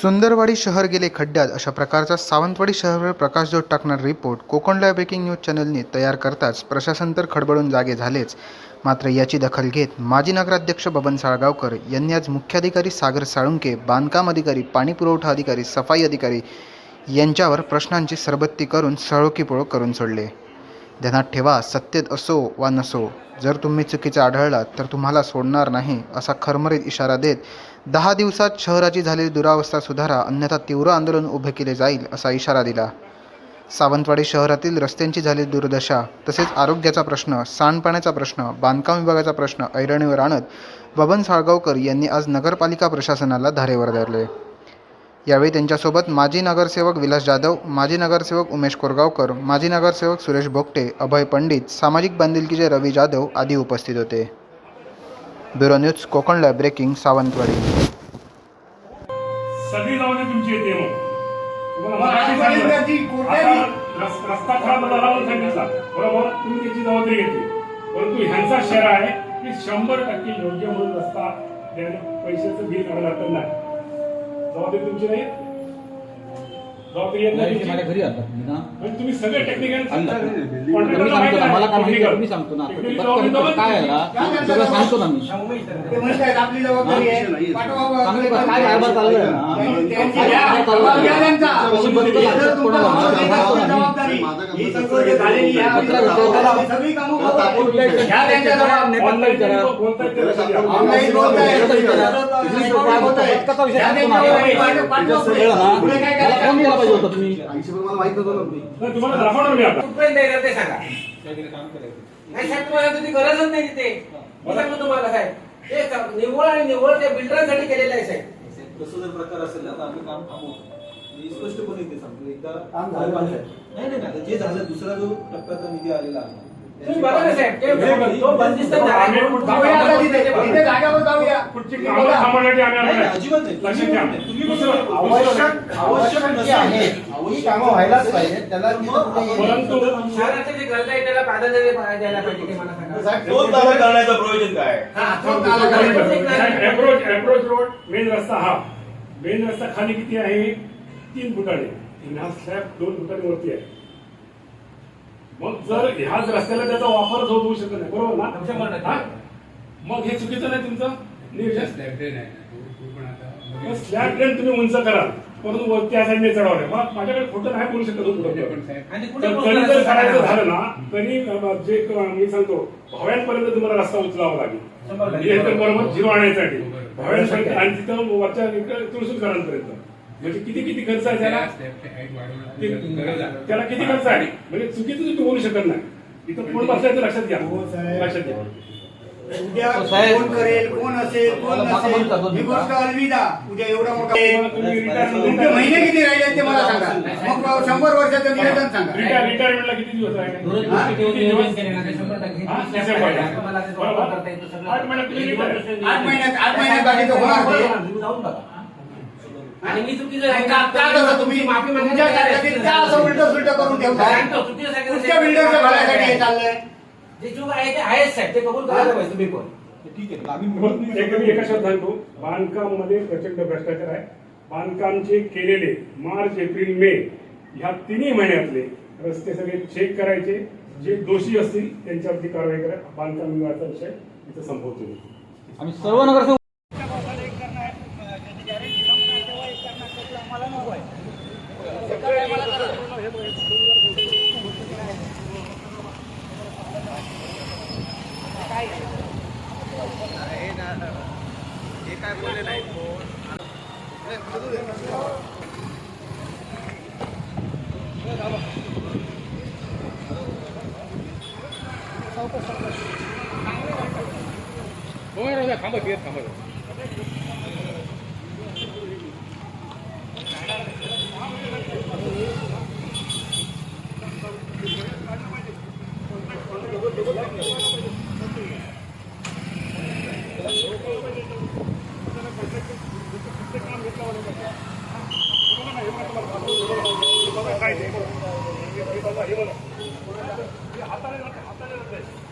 सुंदरवाडी शहर गेले खड्ड्यात अशा प्रकारचा सावंतवाडी शहरावर प्रकाशझोत टाकणारा रिपोर्ट कोकणला ब्रेकिंग न्यूज चॅनलने तयार करताच प्रशासन तर खडबडून जागे झालेच. मात्र याची दखल घेत माजी नगराध्यक्ष बबन साळगावकर यांनी आज मुख्याधिकारी सागर साळुंके बांधकाम अधिकारी पाणीपुरवठा अधिकारी सफाई अधिकारी यांच्यावर प्रश्नांची सरबत्ती करून सळोकीपोळ करून सोडले. ध्यानात ठेवा सत्तेत असो वा नसो जर तुम्ही चुकीचा आढळलात तर तुम्हाला सोडणार नाही असा खरमरीत इशारा देत दहा दिवसात शहराची झालेली दुरावस्था सुधारा अन्यथा तीव्र आंदोलन उभे केले जाईल असा इशारा दिला. सावंतवाडी शहरातील रस्त्यांची झालेली दुर्दशा तसेच आरोग्याचा प्रश्न सांडपाण्याचा प्रश्न बांधकाम विभागाचा प्रश्न ऐरणीवर आणत बबन साळगावकर यांनी आज नगरपालिका प्रशासनाला धारेवर धरले यावेळी त्यांच्यासोबत माजी नगरसेवक विलास जाधव माजी नगरसेवक उमेश कोरगावकर माजी नगरसेवक सुरेश भोगटे अभय पंडित सामाजिक बांधिलकीचे रवी जाधव आदी उपस्थित होते. Bureau news Konkan lab breaking Sawantwadi. सगळी तुमची येते रस- रस्ता खराब झाला सांगितला. बरोबर? तुम्ही त्याची जबाबदारी घेतली. परंतु ह्यांचा शेअर आहे की शंभर टक्के योग्य म्हणून रस्ता पैशाचं बिल लागतं नाही. जबाबदारी तुमची नाही? माझ्या घरी आणतात मी ना तुम्ही सगळे टेक्निकल. मी सांगतो ना मला काय माहिती मी सांगतो ना. काय आहे ना सगळं सांगतो ना मी. आपली जबाबदारी आहे. चांगली गोष्ट. काय कारभार चाललाय ना? मला पाहिजे करायचं? होता तुम्ही. नाही, तुम्हाला दाखवणार मी आता. कुठपर्यंत येणार ते सांगा. नाही साहेब तुम्हाला तुझी गरजच नाही तिथे. मी सांगतो तुम्हाला साहेब. ते स- निव्वळ आणि निव्वळ त्या बिल्डरांसाठी केलेलं आहे साहेब. तसं जर प्रकार असेल ना तर आम्ही काम थांबवतो मी स्पष्टपणे ते सांगतो. एकदा काम झालं पाहिजे. नाही नाही नाही. आता जे झालं दुसरा जो टप्प्याचा निधी आलेला आहे तुम्ही बघा ना साहेब ते तो बंदिस्त जागा आहे. जाऊया आता तिथे. तिथे जागेवर जाऊया. पुढची कामं थांबवण्यासाठी आम्ही नाही, आलो नाही, अजिबात नाही. लक्षात घ्या तुम्ही दुसरं- बरोबर- आवश्यक आवश्यक जी आहे ही कामं व्हायलाच पाहिजे त्याला तिथं कुठे येईल. परंतु शहराचे जे गरजा आहे त्याला प्राधान्य दे- द्यायला पाहिजे ते मला सांगा साहेब, दोन तालुका करण्याचं प्रयोजन काय आहे? हा, दोन taluka. Approach approach road main रस्ता हा मेन रस्ता खाली किती आहे तीन फुटाने आणि हा स्लॅब दोन फुटाने वरती आहे मग जर ह्याच रस्त्याला त्याचा वापरच होत होऊ शकत नाही बरोबर शंभर ना टक्के. हा? मग हे चुकीचं नाही तुमचं? नियोजन मग स्लॅब ड्रेन तुम्ही उंच कराल परंतु वरती या साईडने चढवले मग माझ्याकडे खोटं नाही बोलू शकत हो पुढं. आणि कुठे तर पोहोचणार तरी जर करायचं ना. झालं ना तरी अं, जे क- मी सांगतो भाव्यांपर्यंत तुम्हाला रस्ता उचलावा लागेल. शंभर टक्के. हे तर बरोबर झिरो आणण्यासाठी भाव्यांपर्यंत आणि तिथं वरच्या तुळसूकरांपर्यंत म्हणजे किती किती खर्च आहे त्याला त्याला किती खर्च आहे म्हणजे चुकीचं तुम्ही बोलू शकत नाही इथं कोण बसल्याचं लक्षात घ्या हो. लक्षात घ्या उद्या कोण करेल कोण असेल कोण नसेल ही. गोष्ट अलविदा उद्या एवढा मोठा तुम्ही रिटायर तुमचे महिने किती राहिले ते मला सांगा मग शंभर वर्षाचं निवेदन सांगा रिटायर रिटायरमेंटला किती दिवस हा. आठ महिन्यात. आठ महिन्यात बाकी होणार ते. तुम्ही जाऊन बघा आणि मी चुकीचं का का तुम्ही माफी तुमच्या कारकिर्दीत का असं उलट सुलट करून ठेवताय सांगतो चुकीचं सांगितलं. बिल्डरच्या भल्यासाठी हे चाललंय? जे चूक आहे ते आहेच साहेब. ते कबूल करायला पाहिजे तुम्ही पण. ठीक आहे आम्ही एक मी एका शब्दात सांगतो. बांधकाममध्ये प्रचंड भ्रष्टाचार आहे. बांधकामचे केलेले मार्च एप्रिल मे ह्या तिन्ही महिन्यातले रस्ते सगळे चेक करायचे. जे दोषी असतील त्यांच्यावरती कारवाई करा. बांधकाम विभागाचा विषय इथं संपवतो मी. आम्ही सर्व नगरसेवक काय ते? हे बघा हे बघा. हाताने हाताने